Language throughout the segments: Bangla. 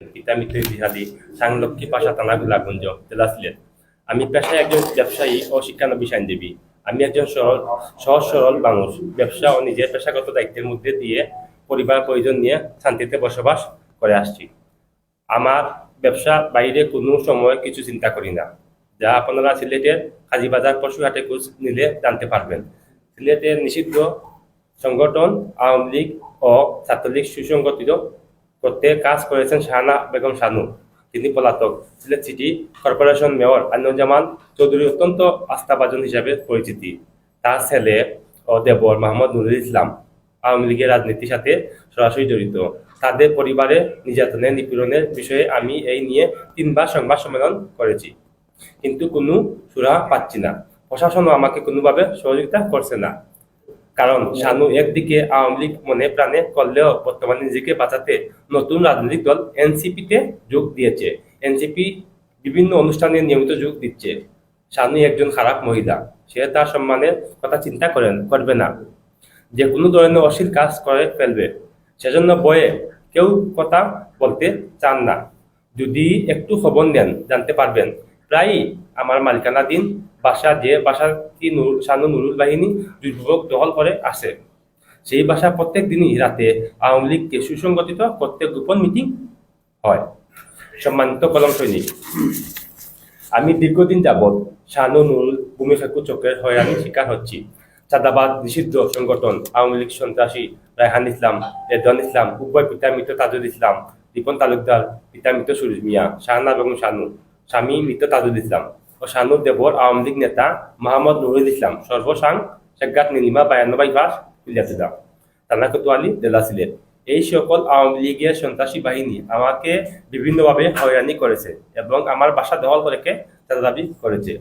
পিতা মিত্র ইতিহাদি সাংলক্ষ্মী পাশা থানা গোলাগঞ্জ জেলা সিলেট আমি পেশায় একজন ব্যবসায়ী ও শিক্ষানবিশ আইনজীবী। আমি একজন সরল, সহজ সরল মানুষ। ব্যবসা ও নিজের পেশাগত দায়িত্বের মধ্যে দিয়ে পরিবার প্রয়োজন নিয়ে শান্তিতে বসবাস করে আসছি। আমার ব্যবসা বাইরে কোনো সময় কিছু চিন্তা করি না। যা আপনারা সিলেটের কাজীবাজার পশুহাটে খোঁজ নিলে জানতে পারবেন। সিলেটের নিষিদ্ধ সংগঠন আওয়ামী লীগ ও ছাত্রলীগ সুসংগঠিত করতে কাজ করেছেন শাহানা বেগম শানু। তিনি পলাতক। Sylhet city corporation mayor Anuzzaman Chowdhury অত্যন্ত আস্থাভাজন হিসাবে পরিচিতি। তার ছেলে ও দেবর মোহাম্মদ নুরুল ইসলাম আওয়ামী লীগের রাজনীতির সাথে সরাসরি জড়িত। তাদের পরিবারে নির্যাতনের নিপীড়নের বিষয়ে আমি এই নিয়ে তিনবার সংবাদ সম্মেলন করেছি। কিন্তু কোনো সুরা পাচ্ছি না। প্রশাসনও আমাকে কোনোভাবে সহযোগিতা করছে না। কারণ শানু একদিকে আওয়ামী লীগ মনে প্রাণে করলেও বর্তমানে নিজেকে বাঁচাতে নতুন রাজনৈতিক দল এনসিপিতে যোগ দিয়েছে। এনসিপি বিভিন্ন অনুষ্ঠানে নিয়মিত যোগ দিচ্ছে। শানু একজন খারাপ মহিলা। সে তার সম্মানের কথা চিন্তা করেন, করবে না। যে কোনো ধরনের অশ্লীল কাজ করে ফেলবে। সেজন্য বয়ে কেউ কথা বলতে চান না। যদি একটু খবর নেন, জানতে পারবেন। প্রায়ই আমার মালিকানাধীন বাসা যে বাসাটি নুর শানু নুরুল বাহিনী দুর্ভোগ দখল করে আসে সেই বাসা প্রত্যেক দিনই রাতে আওয়ামী লীগকে সুসংগঠিত করতে গোপন মিটিং হয়। সম্মানিত কলম সৈনিক, আমি দীর্ঘদিন যাবৎ শানু নুরুল ভূমি ফেকু চক্রের হয়রানির শিকার হচ্ছি। চাঁদাবাদ, নিষিদ্ধ সংগঠন, আওয়ামী লীগ সন্ত্রাসী রায়হান ইসলাম, রেদওয়ান ইসলাম, উভয় পিতা মৃত তাজুল ইসলাম, রিপন তালুকদার, পিতা মৃত সুরজ মিয়া শাহনা বেগম শানু, স্বামী মৃত তাজুল ইসলাম। ও শানু দেবর আওয়ামী লীগ নেতা মোহাম্মদ নুরুল ইসলাম সর্বসাং শেখাত নীলিমা বায়ান্নবাই ভাস ইলিয়াতুদা থানা কোতোয়ালি জেলা সিলেট এই সকল আওয়ামী লীগের সন্ত্রাসী বাহিনী আমাকে বিভিন্নভাবে হয়রানি করেছে এবং আমার বাসা দখল করে চাঁদা দাবি করেছে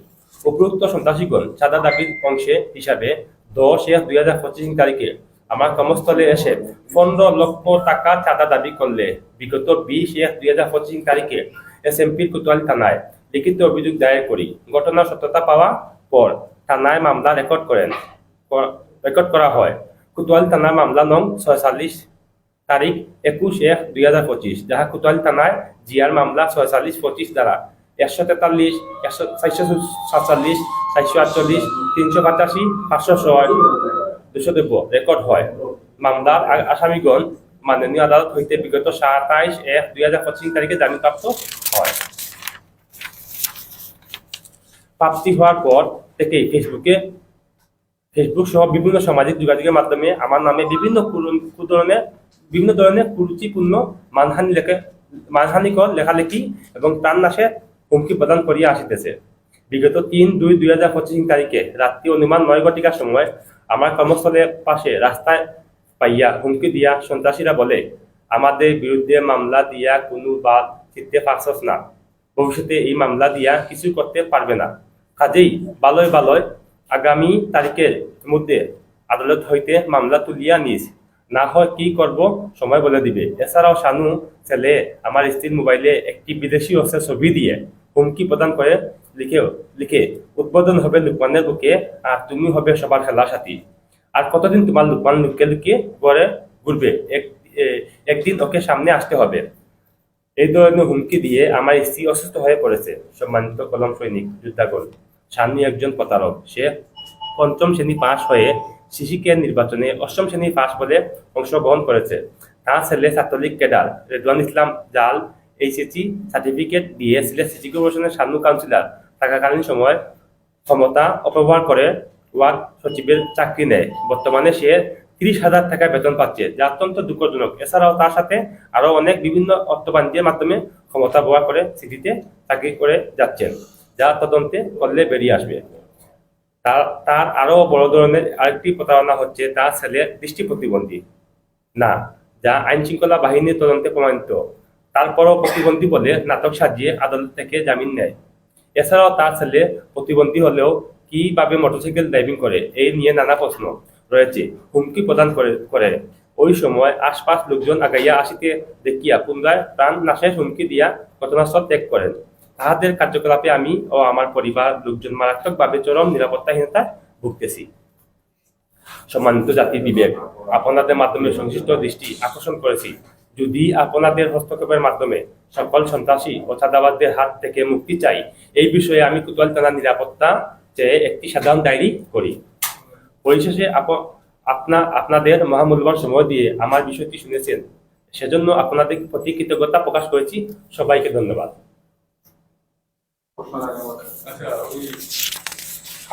উপরোক্ত সন্ত্রাসীগণ চাঁদা দাবির অংশে হিসাবে দশ এক দুই হাজার পঁচিশ তারিখে আমার কর্মস্থলে এসে পনেরো লক্ষ টাকা চাঁদা দাবি করলে বিগত বিশ এক দুই হাজার পঁচিশ তারিখে এস এমপির কোতোয়ালি থানায় লিখিত অভিযোগ দায়ের করি ঘটনার সত্যতা পাওয়া পর থানায় মামলা রেকর্ড করেন রেকর্ড করা হয়। কোতোয়ালি থানার মামলা নং ছয়চল্লিশ তারিখ একুশ এক দুই হাজার পঁচিশ যাহা কোতোয়ালি থানায় জিয়ার মামলা ছয়চল্লিশ পঁচিশ দ্বারা একশো তেতাল্লিশ, একশো চারশো সাতচল্লিশ চারশো আটচল্লিশ তিনশো পঁচাশি পাঁচশো ছয় দুশো দেব রেকর্ড হয় মামলার আসামিগণ মাননীয় আদালত হইতে বিগত সাতাইশ এক দুই হাজার পঁচিশ তারিখে জামিনপ্রাপ্ত হয়। প্রাপ্তি হওয়ার পর থেকে ফেসবুকে ফেসবুক সহ বিভিন্ন সামাজিক যোগাযোগের মাধ্যমে আমার নামে বিভিন্ন কুধরনের বিভিন্ন ধরনের কুরুচিপূর্ণ মানহানি লেখে মানহানিকর লেখালেখি এবং প্রাণ নাশের হুমকি প্রদান করিয়া আসিতেছে। বিগত তিন দুই দুই হাজার পঁচিশ তারিখে রাত্রি অনুমান নয় ঘটিকার সময় আমার কর্মস্থলের পাশে রাস্তায় পাইয়া হুমকি দিয়া সন্ত্রাসীরা বলে, আমাদের বিরুদ্ধে মামলা দিয়া কোনো বাদ চিনতে পারছস না। ভবিষ্যতে এই মামলা দিয়া কিছু করতে পারবে না। কাজেই বালয় বালয় আগামী তারিখের মধ্যে আদালত হইতে মামলা তুলিয়া নিস না হয় কি করব, সময় বলে দিবে। এছাড়াও শানু ছেলে আমার স্ত্রীর মোবাইলে একটি বিদেশি অস্ত্রের ছবি দিয়ে হুমকি প্রদান করে লিখে লিখে, উদ্বোধন হবে লুকমানের বুকে আর তুমি হবে সবার খেলার সাথী। আর কতদিন তোমার লুকমান লুকিয়ে লুকিয়ে পরে ঘুরবে? এক একদিন ওকে সামনে আসতে হবে। এই ধরনের হুমকি দিয়ে আমার স্ত্রী অসুস্থ হয়ে পড়েছে সম্মানিত কলম সৈনিক যোদ্ধাগণ স্বামী একজন প্রতারক সে পঞ্চম শ্রেণি পাশ হয়ে সিসিকে নির্বাচনে অষ্টম শ্রেণি পাশ বলে অংশগ্রহণ করেছে তার ছেলে ছাত্রলীগ ক্যাডার রেদওয়ান ইসলাম জাল এইচএসি সার্টিফিকেট দিয়ে। সিলেট সিটি কর্পোরেশনের সামনু কাউন্সিলর থাকাকালীন সময় ক্ষমতা অপব্যবহার করে ওয়ার্ড সচিবের চাকরি নেয়। বর্তমানে সে তিরিশ হাজার টাকা বেতন পাচ্ছে, যা অত্যন্ত দুঃখজনক। এছাড়াও তার সাথে আরও অনেক বিভিন্ন অর্থ মাধ্যমে ক্ষমতা ব্যবহার করে সিটিতে চাকরি করে যাচ্ছেন, যা তদন্তে করলে বেরিয়ে আসবে। তার তার আরও বড় ধরনের আরেকটি প্রতারণা হচ্ছে তার ছেলে দৃষ্টি প্রতিবন্ধী। না, যা আইন শৃঙ্খলা বাহিনীর তদন্তে প্রমাণিত। তারপরও প্রতিবন্ধী বলে নাটক সাজিয়ে আদালত থেকে জামিন নেয়। এছাড়াও তার ছেলে প্রতিবন্ধী হলেও কীভাবে মোটরসাইকেল ড্রাইভিং করে, এই নিয়ে নানা প্রশ্ন। রয়েছে, হুমকি প্রদান করে করে। ওই সময় আশপাশ লোকজন আগাইয়া আসিতে দেখিয়া পুনরায় প্রাণ নাশের হুমকি দিয়া ঘটনাস্থল ত্যাগ করেন। তাহাদের কার্যকলাপে আমি ও আমার পরিবার লোকজন মারাত্মকভাবে চরম নিরাপত্তাহীনতায় ভুগতেছি। সম্মানিত জাতি বিবেক, আপনাদের মাধ্যমে সংশ্লিষ্ট দৃষ্টি আকর্ষণ করেছি। যদি আপনাদের হস্তক্ষেপের মাধ্যমে সকল সন্ত্রাসী ও চাঁদাবাদদের হাত থেকে মুক্তি চাই, এই বিষয়ে আমি কোতোয়াল থানার নিরাপত্তা চেয়ে একটি সাধারণ ডায়েরি করি। পরিশেষে আপনা আপনাদের মহামূল্যবান সময় দিয়ে আমার বিষয়টি শুনেছেন। সেজন্য আপনাদের প্রতি কৃতজ্ঞতা প্রকাশ করেছি। সবাইকে ধন্যবাদ। আচ্ছা ওই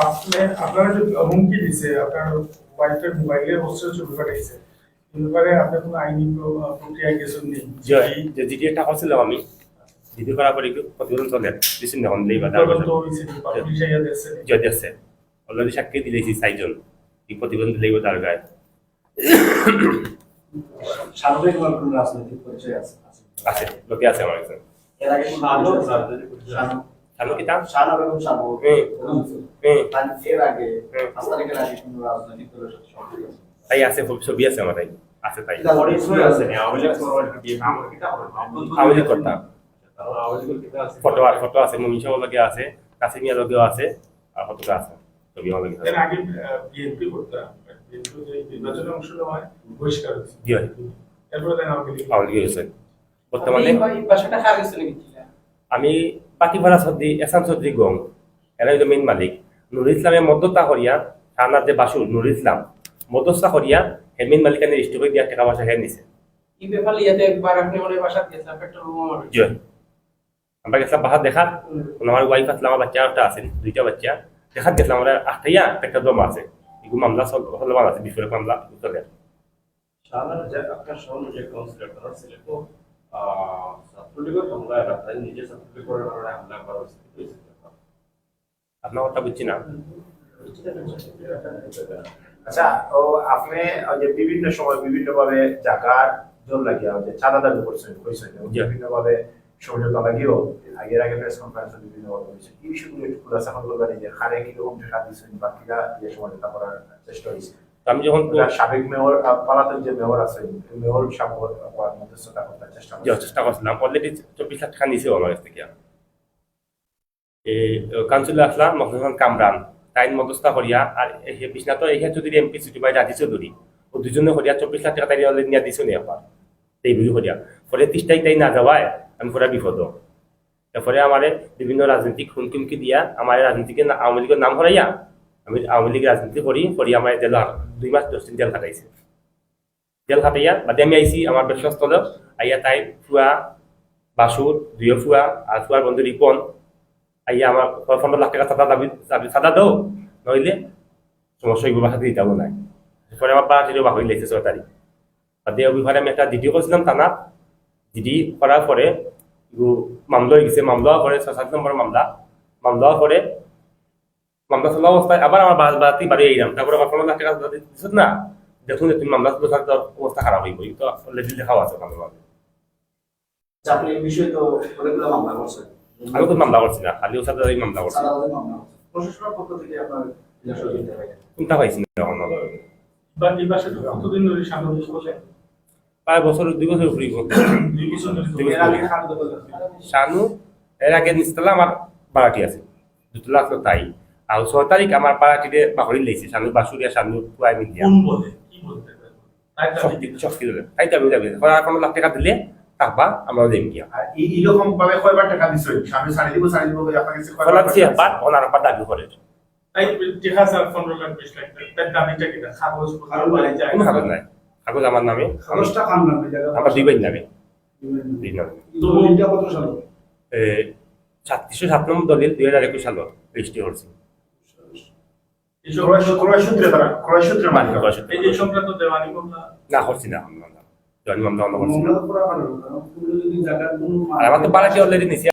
আপনি আপনারা যে হুমকি দিছে আপনার ওয়াইফের মোবাইলে অবশ্য ছবি পাঠাইছে ব্যাপারে আপনার কোনো আইনি প্রক্রিয়া গেছেন নেই? যে যে জিডি আমি জিডি করার পরে প্রতিবেদন চলে। দিচ্ছেন দেখুন লেবা তদন্ত হয়েছে পুলিশ আইয়া দেখছে জজ আছে অলরেডি সাক্ষী দিলেছি চারজন। তার গায়ে। সার্বিক কোনো কোনো রাজনৈতিক পরিচয় আছে? লোকে আমার? তাই আছে? ছবি আছে আমার তাই। আছে তাই। করতাম কিটা আছে? ফটো ফটো আছে মমিষা লগে আছে কাসিমিয়া লগেও আছে আর ফটো আছে। এর আগে বিএনপি করতাম। বিএনপি যে নির্বাচনে অংশ নেওয়া হয় বহিষ্কার হয়েছে। এরপরে আওয়ামী লীগ হয়েছে। বর্তমানে আমি সর্দি এসাম সর্দি গং এরা হইল মেইন মালিক। নুর ইসলামের মধ্যতা হরিয়া থানার যে বাসুর নুর ইসলাম। মধ্যস্থা হরিয়া হে মেইন মালিকানের স্টোকে দিয়া টাকা পয়সা খেয়ে নিছে। এই ব্যাপারে ইয়াতে একবার আপনি বাসা দিয়েছেন একটা রুম আমার গেছিলাম বাহার দেখা। আমার ওয়াইফ আসলে আমার বাচ্চা একটা আছে দুইটা বাচ্চা। দেখাত গেছিলাম আমরা আটটাইয়া একটা দম আছে এগুলো মামলা হলমান আছে বিস্ফোরক মামলা চলে একটা শহর যে কাউন্সিলর তারা ছিল তো আহ, ছাত্রলীগের হামলায় রাজধানী নিজে ছাত্রলীগ করার কারণে হামলা করা হয়েছে আপনার কথা বুঝছি না আচ্ছা ও আপনি ওই যে বিভিন্ন সময় বিভিন্ন ভাবে জায়গার জোর লাগিয়ে চাঁদা দাবি করছেন। বিভিন্ন ভাবে সমঝোতা লাগিয়েও আগের আগে প্রেস কনফারেন্সে বিভিন্ন হয়েছে এই বিষয়গুলো একটু খুলাসা করবেন যে খারে কীরকম টাকা দিচ্ছেন বা কিরা যে সমঝোতা করার চেষ্টা হয়েছে আমি যখন সাবেক মেয়র যে মেয়র আছেন মেয়র সামনে মধ্যস্থতা করতে চেষ্টা চেষ্টা করছিলাম অলরেডি চব্বিশ লাখ টাকা নিয়েছে আমার কাছ থেকে? এই কাউন্সিলর আসলাম মহসিন কামরান। তাই মধ্যস্থা করিয়া আর যদি এমপি সিটি বাই রাজি চৌধুরী ও দুজনে করিয়া চব্বিশ লাখ টাকা তাই নিয়ে দিছো নি এই বুঝি করিয়া। পরে ত্রিশ তারিখ তাই না যাওয়ায় আমি পুরা বিপদ। তারপরে আমার বিভিন্ন রাজনীতিক হুমকিমকি দিয়া আমার রাজনীতিকে আওয়ামী লীগের নাম হরাইয়া আমি আওয়ামী লীগ রাজনীতি করি করি আমার জেল দুই মাস দশ দিন জেল খাটাইছে। জেল খাটাইয়া বাদে আমি আইসি আমার ব্যবসাস্থল আইয়া তাই ফুয়া বাসুর দুইও ফুয়া আর ফুয়ার বন্ধু রিপন আইয়া আমার পনেরো লাখ টাকা চাঁদা দাবি দাবি চাঁদা দাও নইলে সমস্যা এগুলো বাসাতে দিতে নাই। পরে আমার পাড়াটিরও বাহরি লেগেছে ছয় তারিখ বাদে অভিভাবে আমি একটা জিডি করছিলাম থানা জিডি করার পরে মামলা হয়ে গেছে মামলা পরে ছয় সাত নম্বর মামলা। মামলা পরে মামলা চলা অবস্থায় আবার আমার বাস বাড়াতেই বাড়ি এলাম তারপরে আমার পনেরো লাখ টাকা দিচ্ছ না দেখুন যে তুমি মামলা চলে তোর অবস্থা খারাপ হইব এই তো অলরেডি লেখাও আছে মামলা আচ্ছা, আপনি বিষয়ে তো অনেকগুলো মামলা করছেন আমি তো মামলা করছি না? খালি ওর সাথে মামলা করছি মামলা। প্রশাসনের পক্ষ থেকে আপনার সহযোগিতা পাইছি? না এখন প্রায় বছর দুই বছর। শানু এর আগে নিচতলা আমার পাড়াটি আছে। দুতলা আছে তাই। আর ছয় তারিখ আমার পাড়াটিতে বাহরি লেগেছে শানু বাসুরিয়া শানু পুয়াই মিলিয়া। কোন বলে? কি বলতে পারব তাই দাবি শক্তি শক্তি দিলে তাই তো আমি যাবি আর কোনো লাখ টাকা দিলে থাকবা আমরা যাই গিয়া এইরকম ভাবে কয়বার টাকা দিচ্ছেন সামনে সাড়ে দিব সাড়ে দিব আপনার কাছে কয়বার? ওনার করে। তাই পনেরো লাখ বিশ লাখ তার বাড়ি যায়। কাগজ আমার নামে? আমার দুই ভাই নামে। দুই নামে। সালে? সাত নম্বর দলিল দুই হাজার একুশ সালত রেজিস্ট্রি মামলা না করছি না আমার তো পাড়াটি অলরেডি নিছি